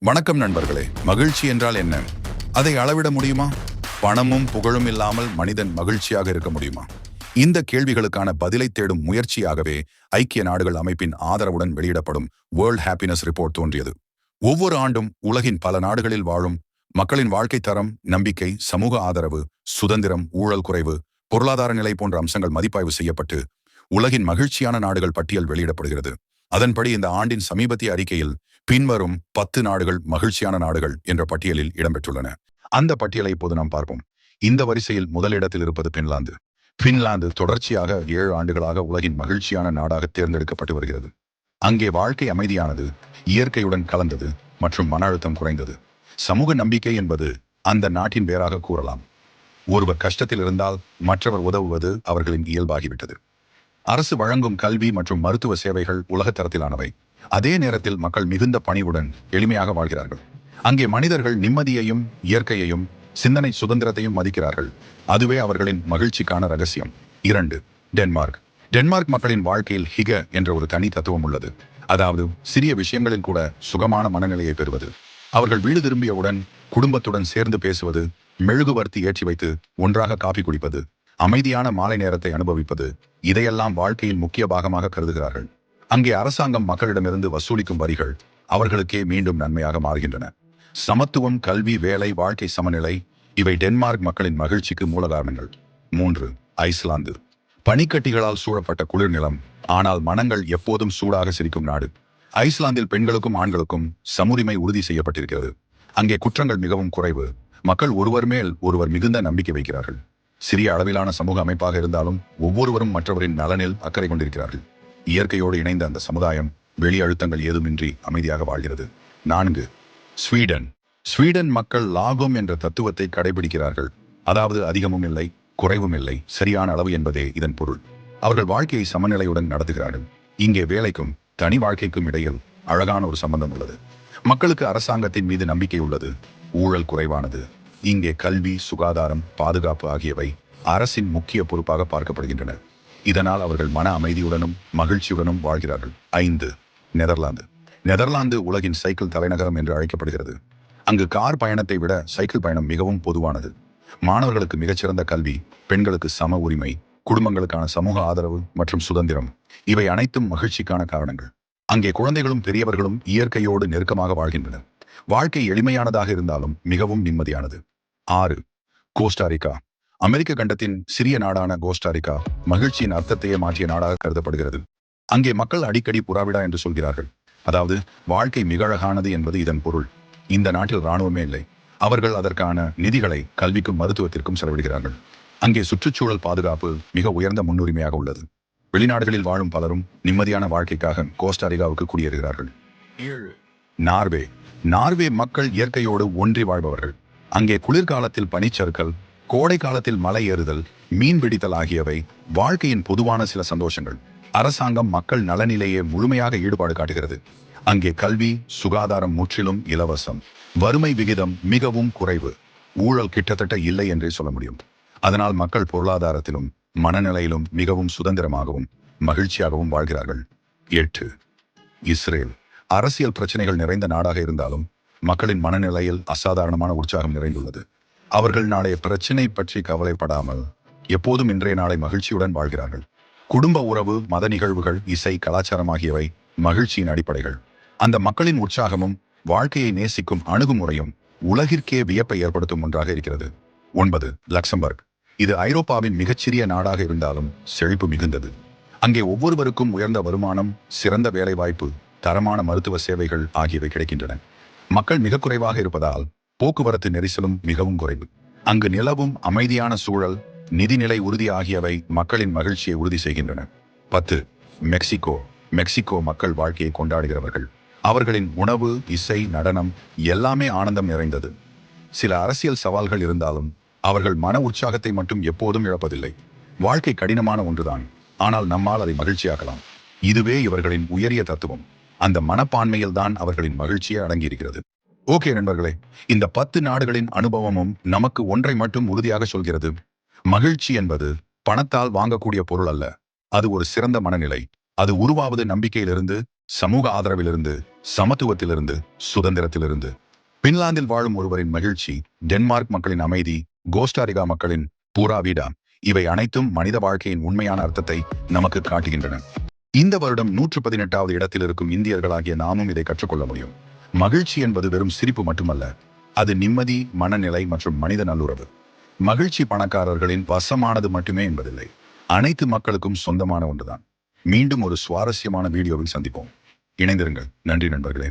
வணக்கம் நண்பர்களே. மகிழ்ச்சி என்றால் என்ன? அதை அளவிட முடியுமா? பணமும் புகழும் இல்லாமல் மனிதன் மகிழ்ச்சியாக இருக்க முடியுமா? இந்த கேள்விகளுக்கான பதிலை தேடும் முயற்சியாகவே ஐக்கிய நாடுகள் அமைப்பின் ஆதரவுடன் வெளியிடப்படும் வேர்ல்ட் ஹாப்பினஸ் ரிப்போர்ட் தோன்றியது. ஒவ்வொரு ஆண்டும் உலகின் பல நாடுகளில் வாழும் மக்களின் வாழ்க்கை தரம் நம்பிக்கை சமூக ஆதரவு சுதந்திரம் ஊழல் குறைவு பொருளாதார நிலை போன்ற அம்சங்கள் மதிப்பாய்வு செய்யப்பட்டு உலகின் மகிழ்ச்சியான நாடுகள் பட்டியல் வெளியிடப்படுகிறது. அதன்படி இந்த ஆண்டின் சமீபத்திய அறிக்கையில் பின்வரும் பத்து நாடுகள் மகிழ்ச்சியான நாடுகள் என்ற பட்டியலில் இடம்பெற்றுள்ளன. அந்த பட்டியலை இப்போது நாம் பார்ப்போம். இந்த வரிசையில் முதலிடத்தில் இருப்பது பின்லாந்து. பின்லாந்து தொடர்ச்சியாக ஏழு ஆண்டுகளாக உலகின் மகிழ்ச்சியான நாடாக தேர்ந்தெடுக்கப்பட்டு வருகிறது. அங்கே வாழ்க்கை அமைதியானது இயற்கையுடன் கலந்தது மற்றும் மன அழுத்தம் குறைந்தது. சமூக நம்பிக்கை என்பது அந்த நாட்டின் பேராக கூறலாம். ஒருவர் கஷ்டத்தில் இருந்தால் மற்றவர் உதவுவது அவர்களின் இயல்பாகிவிட்டது. அரசு வழங்கும் கல்வி மற்றும் மருத்துவ சேவைகள் உலகத்தரத்திலானவை அதே நேரத்தில் மக்கள் மிகுந்த பணிவுடன் எளிமையாக வாழ்கிறார்கள். அங்கே மனிதர்கள் நிம்மதியையும் இயற்கையையும் சிந்தனை சுதந்திரத்தையும் மதிக்கிறார்கள். அதுவே அவர்களின் மகிழ்ச்சிக்கான ரகசியம். இரண்டு டென்மார்க். டென்மார்க் மக்களின் வாழ்க்கையில் ஹிக என்ற ஒரு தனி தத்துவம் உள்ளது. அதாவது சிறிய விஷயங்களில் கூட சுகமான மனநிலையை பெறுவது. அவர்கள் வீடு திரும்பியவுடன் குடும்பத்துடன் சேர்ந்து பேசுவது மெழுகுவர்த்தி ஏற்றி வைத்து ஒன்றாக காபி குடிப்பது அமைதியான மாலை நேரத்தை அனுபவிப்பது இதையெல்லாம் வாழ்க்கையின் முக்கிய பாகமாக கருதுகிறார்கள். அங்கே அரசாங்கம் மக்களிடமிருந்து வசூலிக்கும் வரிகள் அவர்களுக்கே மீண்டும் நன்மையாக மாறுகின்றன. சமத்துவம் கல்வி வேலை வாழ்க்கை சமநிலை இவை டென்மார்க் மக்களின் மகிழ்ச்சிக்கு மூல காரணங்கள் மூன்று ஐஸ்லாந்து. பனிக்கட்டிகளால் சூழப்பட்ட குளிர் நிலம் ஆனால் மனங்கள் எப்போதும் சூடாக சிரிக்கும் நாடு. ஐஸ்லாந்தில் பெண்களுக்கும் ஆண்களுக்கும் சமுரிமை உறுதி செய்யப்பட்டிருக்கிறது. அங்கே குற்றங்கள் மிகவும் குறைவு. மக்கள் ஒருவர் மேல் ஒருவர் மிகுந்த நம்பிக்கை வைக்கிறார்கள். சிறிய அளவிலான சமூக அமைப்பாக இருந்தாலும் ஒவ்வொருவரும் மற்றவரின் நலனில் அக்கறை கொண்டிருக்கிறார்கள். இயற்கையோடு இணைந்த அந்த சமுதாயம் வெளி அழுத்தங்கள் ஏதுமின்றி அமைதியாக வாழ்கிறது. நான்கு ஸ்வீடன். ஸ்வீடன் மக்கள் லாபம் என்ற தத்துவத்தை கடைபிடிக்கிறார்கள். அதாவது அதிகமும் இல்லை குறைவும் இல்லை சரியான அளவு என்பதே இதன் பொருள். அவர்கள் வாழ்க்கையை சமநிலையுடன் நடத்துகிறார்கள். இங்கே வேலைக்கும் தனி வாழ்க்கைக்கும் இடையில் அழகான ஒரு சம்பந்தம் உள்ளது. மக்களுக்கு அரசாங்கத்தின் மீது நம்பிக்கை உள்ளது. ஊழல் குறைவானது. இங்கே கல்வி சுகாதாரம் பாதுகாப்பு ஆகியவை அரசின் முக்கிய பொறுப்பாக பார்க்கப்படுகின்றன. இதனால் அவர்கள் மன அமைதியுடனும் மகிழ்ச்சியுடனும் வாழ்கிறார்கள். ஐந்து நெதர்லாந்து. நெதர்லாந்து உலகின் சைக்கிள் தலைநகரம் என்று அழைக்கப்படுகிறது. அங்கு கார் பயணத்தை விட சைக்கிள் பயணம் மிகவும் பொதுவானது. மாணவர்களுக்கு மிகச்சிறந்த கல்வி பெண்களுக்கு சம உரிமை குடும்பங்களுக்கான சமூக ஆதரவு மற்றும் சுதந்திரம். இவை அனைத்தும் மகிழ்ச்சிக்கான காரணங்கள். அங்கே குழந்தைகளும் பெரியவர்களும் இயற்கையோடு நெருக்கமாக வாழ்கின்றனர். வாழ்க்கை எளிமையானதாக இருந்தாலும் மிகவும் நிம்மதியானது. ஆறு கோஸ்டாரிக்கா அமெரிக்க கண்டத்தின் சிறிய நாடான கோஸ்டாரிக்கா மகிழ்ச்சியின் அர்த்தத்தையே மாற்றிய நாடாக கருதப்படுகிறது. அங்கே மக்கள் அடிக்கடி புறாவிடா என்று சொல்கிறார்கள். அதாவது வாழ்க்கை மிக அழகானது என்பது இதன் பொருள். இந்த நாட்டில் இராணுவமே இல்லை. அவர்கள் அதற்கான நிதிகளை கல்விக்கும் மருத்துவத்திற்கும் செலவிடுகிறார்கள். அங்கே சுற்றுச்சூழல் பாதுகாப்பு மிக உயர்ந்த முன்னுரிமையாக உள்ளது. வெளிநாடுகளில் வாழும் பலரும் நிம்மதியான வாழ்க்கைக்காக கோஸ்டாரிகாவுக்கு குடியேறுகிறார்கள். ஏழு. நார்வே. நார்வே மக்கள் இயற்கையோடு ஒன்றி வாழ்பவர்கள். அங்கே குளிர்காலத்தில் பனிச்சறுக்கல் கோடை காலத்தில் மலை ஏறுதல் மீன் பிடித்தல் ஆகியவை வாழ்க்கையின் பொதுவான சில சந்தோஷங்கள். அரசாங்கம் மக்கள் நலனிலேயே முழுமையாக ஈடுபாடு காட்டுகிறது. அங்கே கல்வி சுகாதாரம் முற்றிலும் இலவசம். வறுமை விகிதம் மிகவும் குறைவு. ஊழல் கிட்டத்தட்ட இல்லை என்றே சொல்ல முடியும். அதனால் மக்கள் பொருளாதாரத்திலும் மனநிலையிலும் மிகவும் சுதந்திரமாகவும் மகிழ்ச்சியாகவும் வாழ்கிறார்கள். எட்டு. இஸ்ரேல். அரசியல் பிரச்சனைகள் நிறைந்த நாடாக இருந்தாலும் மக்களின் மனநிலையில் அசாதாரணமான உற்சாகம் நிறைந்துள்ளது. அவர்கள் நாளைய பிரச்சனை பற்றி கவலைப்படாமல் எப்போதும் இன்றைய நாளை மகிழ்ச்சியுடன் வாழ்கிறார்கள். குடும்ப உறவு மத நிகழ்வுகள் இசை கலாச்சாரம் ஆகியவை மகிழ்ச்சியின் அடிப்படைகள். அந்த மக்களின் உற்சாகமும் வாழ்க்கையை நேசிக்கும் அணுகுமுறையும் உலகிற்கே வியப்பை ஏற்படுத்தும் ஒன்றாக இருக்கிறது. ஒன்பது லக்சம்பர்க். இது ஐரோப்பாவின் மிகச்சிறிய நாடாக இருந்தாலும் செழிப்பு மிகுந்தது. அங்கே ஒவ்வொருவருக்கும் உயர்ந்த வருமானம் சிறந்த வேலைவாய்ப்பு தரமான மருத்துவ சேவைகள் ஆகியவை கிடைக்கின்றன. மக்கள் மிக குறைவாக இருப்பதால் போக்குவரத்து நெரிசலும் மிகவும் குறைவு. அங்கு நிலவும் அமைதியான சூழல் நிதிநிலை உறுதி ஆகியவை மக்களின் மகிழ்ச்சியை உறுதி செய்கின்றன. பத்து மெக்சிகோ மெக்சிகோ மக்கள் வாழ்க்கையை கொண்டாடுகிறவர்கள். அவர்களின் உணவு இசை நடனம் எல்லாமே ஆனந்தம் நிறைந்தது. சில அரசியல் சவால்கள் இருந்தாலும் அவர்கள் மன உற்சாகத்தை மட்டும் எப்போதும் இழப்பதில்லை. வாழ்க்கை கடினமான ஒன்றுதான். ஆனால் நம்மால் அதை மகிழ்ச்சியாக்கலாம். இதுவே இவர்களின் உயரிய தத்துவம். அந்த மனப்பான்மையில் தான் அவர்களின் மகிழ்ச்சியை அடங்கியிருக்கிறது. ஓகே நண்பர்களே இந்த பத்து நாடுகளின் அனுபவமும் நமக்கு ஒன்றை மட்டும் உறுதியாக சொல்கிறது. மகிழ்ச்சி என்பது பணத்தால் வாங்கக்கூடிய பொருள் அல்ல. அது ஒரு சிறந்த மனநிலை. அது உருவாவது நம்பிக்கையிலிருந்து சமூக ஆதரவிலிருந்து சமத்துவத்திலிருந்து சுதந்திரத்திலிருந்து. பின்லாந்தில் வாழும் ஒருவரின் மகிழ்ச்சி டென்மார்க் மக்களின் அமைதி கோஸ்டாரிகா மக்களின் பூரா வீடா இவை அனைத்தும் மனித வாழ்க்கையின் உண்மையான அர்த்தத்தை நமக்கு காட்டுகின்றன. இந்த வருடம் நூற்று பதினெட்டாவது இடத்தில் இருக்கும் இந்தியர்களாகிய நாமும் இதை கற்றுக்கொள்ள முடியும். மகிழ்ச்சி என்பது வெறும் சிரிப்பு மட்டுமல்ல அது நிம்மதி மனநிலை மற்றும் மனித நல்லுறவு. மகிழ்ச்சி பணக்காரர்களின் வசமானது மட்டுமே என்பதில்லை அனைத்து மக்களுக்கும் சொந்தமான ஒன்றுதான். மீண்டும் ஒரு சுவாரஸ்யமான வீடியோவில் சந்திப்போம். இணைந்திருங்கள். நன்றி நண்பர்களே.